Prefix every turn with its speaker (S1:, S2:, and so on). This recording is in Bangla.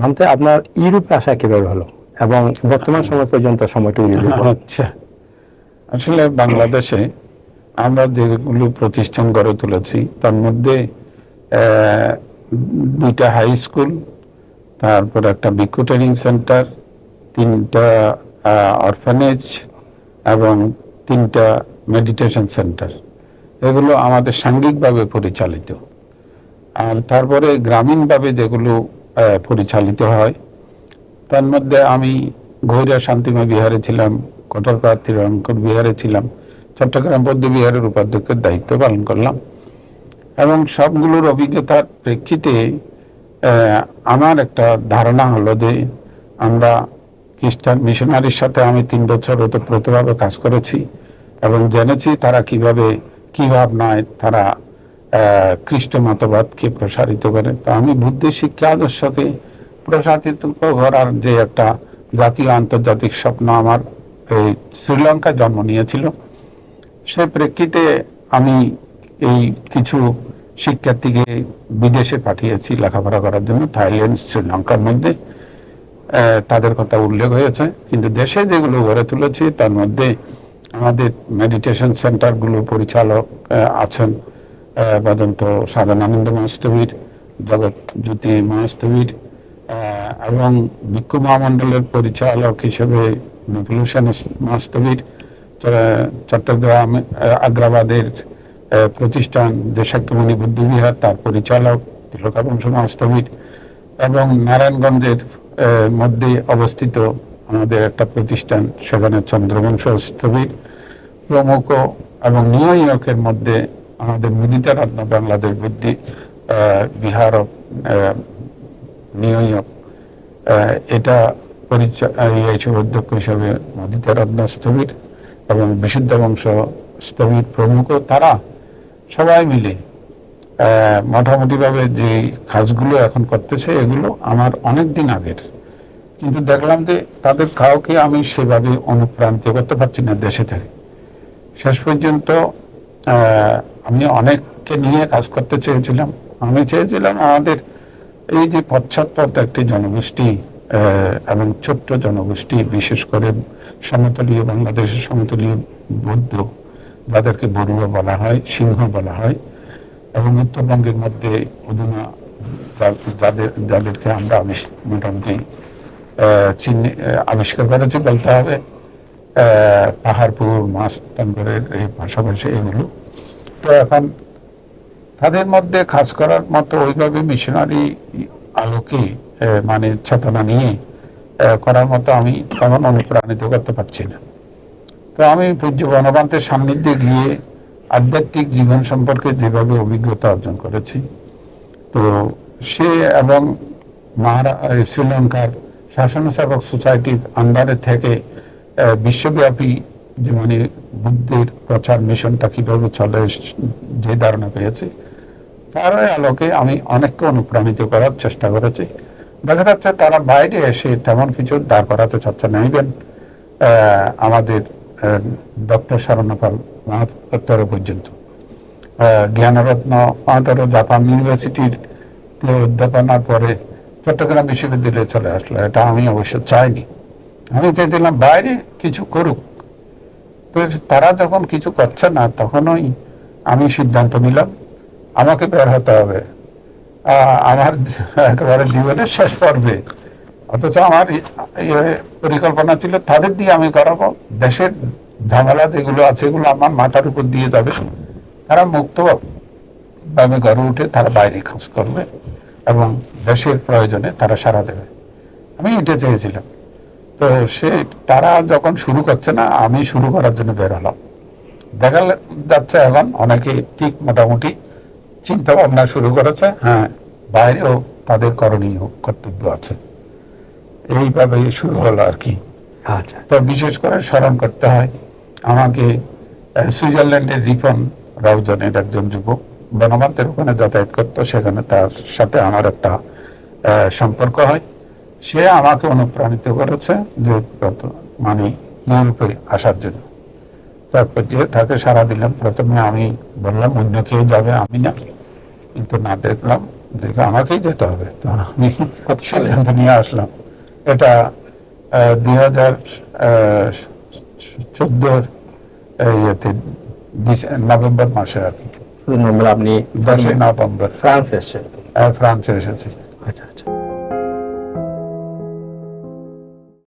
S1: ভাবতে আপনার ইউরোপে আসা কীভাবে হলো এবং বর্তমান সময় পর্যন্ত সময়টুকু
S2: আচ্ছা। আসলে বাংলাদেশে আমরা যেগুলো প্রতিষ্ঠান গড়ে তুলেছি, তার মধ্যে দুইটা হাই স্কুল তারপর একটা বিকো ট্রেনিং সেন্টার তিনটা অরফানেজ এবং তিনটা মেডিটেশন সেন্টার এগুলো আমাদের সাঙ্গিকভাবে পরিচালিত। আর তারপরে গ্রামীণভাবে যেগুলো পরিচালিত হয়। তার মধ্যে আমি ঘৈরা শান্তিময় বিহারে ছিলাম কটরপাড় তীরঙ্কর বিহারে ছিলাম, চট্টগ্রাম বৌদ্ধ বিহারের উপাধ্যক্ষের দায়িত্ব পালন করলাম। এবং সবগুলোর অভিজ্ঞতার প্রেক্ষিতে আমার একটা ধারণা হলো যে আমরা খ্রিস্টান মিশনারির সাথে আমি তিন বছর ওতপ্রোতভাবে কাজ করেছি এবং জেনেছি তারা কীভাবে, কি ভাবনায় তারা খ্রিস্ট মতবাদকে প্রসারিত করে। তো আমি বুদ্ধি শিক্ষা আদর্শকে প্রসারিত করার যে একটা জাতীয় আন্তর্জাতিক স্বপ্ন আমার এই শ্রীলঙ্কায় জন্ম নিয়েছিল। সে প্রেক্ষিতে আমি এই কিছু শিক্ষার্থীকে বিদেশে পাঠিয়েছি লেখাপড়া করার জন্য, থাইল্যান্ড, শ্রীলঙ্কার মধ্যে। তাদের কথা উল্লেখ হয়েছে। কিন্তু দেশে যেগুলো গড়ে তুলেছি, তার মধ্যে আমাদের মেডিটেশন সেন্টারগুলো পরিচালক আছেন। বদন্ত সাধনানন্দ মহাস্তবীর জগৎ জ্যোতি মহাস্তবীর এবং ভিক্ষু মহামণ্ডলের পরিচালক হিসেবে নকুল হোসেন মহাস্তবীর চট্টগ্রাম আগ্রাবাদের প্রতিষ্ঠান দেশাক্যমণি বুদ্ধবিহার, তার পরিচালক তিলকাবংশ মহাস্তবীর এবং নারায়ণগঞ্জের মধ্যে অবস্থিত আমাদের একটা প্রতিষ্ঠান, সেখানে চন্দ্রবংশ স্থবির প্রমুখ এবং নিউ ইয়র্কের মধ্যে আমাদের মুদিতারত্ন বাংলাদেশ বুদ্ধি বিহার নিউ ইয়র্ক এটা পরিচয় অধ্যক্ষ হিসাবে মুদিতারত্ন স্থবির এবং বিশুদ্ধ বংশ স্থবির প্রমুখ, তারা সবাই মিলে মোটামুটিভাবে যে কাজগুলো এখন করতেছে, এগুলো আমার অনেক দিন আগের। কিন্তু দেখলাম যে তাদের কাউকে আমি সেভাবে অনুপ্রাণিত করতে পারছি না দেশে থেকে। শেষ পর্যন্ত আমি অনেককে নিয়ে কাজ করতে চেয়েছিলাম। আমি চেয়েছিলাম আমাদের এই যে পশ্চাৎপদ একটি জনগোষ্ঠী এবং ছোট্ট জনগোষ্ঠী, বিশেষ করে সমতলীয় বাংলাদেশের সমতলীয় বৌদ্ধ, যাদেরকে বড়ুয়া বলা হয়, সিংহ বলা হয়, এবং উত্তরবঙ্গের মধ্যে অধুনা যাদের, যাদেরকে আমরা মোটামুটি চিহ্নি- আবিষ্কার করেছি বলতে হবে। পাহাড়পুর, মাছ তন্ত্রের এই পাশাপাশি এগুলো। তো এখন তাদের মধ্যে কাজ করার মতো ওইভাবে মিশনারি আলোকে মানে চেতনা নিয়ে করার মতো আমি তেমন অনুপ্রাণিত করতে পারছি না। তো আমি পূজ্য গণপান্তের সান্নিধ্যে গিয়ে আধ্যাত্মিক জীবন সম্পর্কে যেভাবে অভিজ্ঞতা অর্জন করেছি, তো সে এবং মহারা শ্রীলঙ্কার শাসন সেবক সোসাইটির আন্ডারে থেকে বিশ্বব্যাপী মানে বুদ্ধের প্রচার মিশনটা কীভাবে চলে, যে ধারণা পেয়েছি, তার আলোকে আমি অনেককে অনুপ্রাণিত করার চেষ্টা করেছি। দেখা যাচ্ছে তারা বাইরে এসে তেমন কিছু দাঁড় করাতে চাচ্ছে না। ইভেন আমাদের ডক্টর শরণপাল মহাত্তর পর্যন্ত। জ্ঞানরত্ন মহাতর জাপান ইউনিভার্সিটির অধ্যাপনার পরে চট্টগ্রাম বিশ্ববিদ্যালয়ে চলে আসলো। এটা আমি অবশ্য চাইনি। আমি চেয়েছিলাম বাইরে কিছু করুক। তো তারা যখন কিছু করছে না, তখনই আমি সিদ্ধান্ত নিলাম, আমাকে বের হতে হবে। আমার একেবারে জীবনের শেষ পর্বে। অথচ আমার পরিকল্পনা ছিল, তাদের দিয়ে আমি করাবো। দেশের ঝামেলা যেগুলো আছে, এগুলো আমার মাথার উপর দিয়ে যাবে। তারা মুক্ত ভাবে গড়ে উঠে তারা বাইরে কাজ করবে এবং দেশের প্রয়োজনে তারা সারা দেবে। আমি এটা চেয়েছিলাম। তো সে তারা যখন শুরু করছে না আমি শুরু করার জন্য বের হলাম। দেখা যাচ্ছে এখন অনেকে ঠিক মোটামুটি চিন্তা ভাবনা শুরু করেছে হ্যাঁ বাইরেও তাদের করণীয় কর্তব্য আছে। এইভাবে শুরু হলো আর কি।
S1: আচ্ছা।
S2: তো বিশেষ করে স্মরণ করতে হয় আমাকে সুইজারল্যান্ডের রিপন রাউজনের একজন যুবক বনমান্তের ওখানে যাতায়াত করতো সেখানে তার সাথে আমার একটা সম্পর্ক হয়। সে আমাকে অনুপ্রাণিত করেছে যে মানে ইউরোপে আসার জন্য। তারপর যে তাকে সারা দিলাম প্রথমে আমি বললাম অন্য কেউ যাবে আমি না। কিন্তু না দেখলাম দেখে আমাকেই যেতে হবে। তো আমি
S1: কত
S2: সিদ্ধান্ত নিয়ে আসলাম। এটা দুই হাজার চোদ্দোর ইয়েতে নভেম্বর মাসে আর কি।
S1: আপনি
S2: দশই নভেম্বর।
S1: ফ্রান্স এসছেন?
S2: আহ, ফ্রান্সে এসেছি।
S1: আচ্ছা আচ্ছা।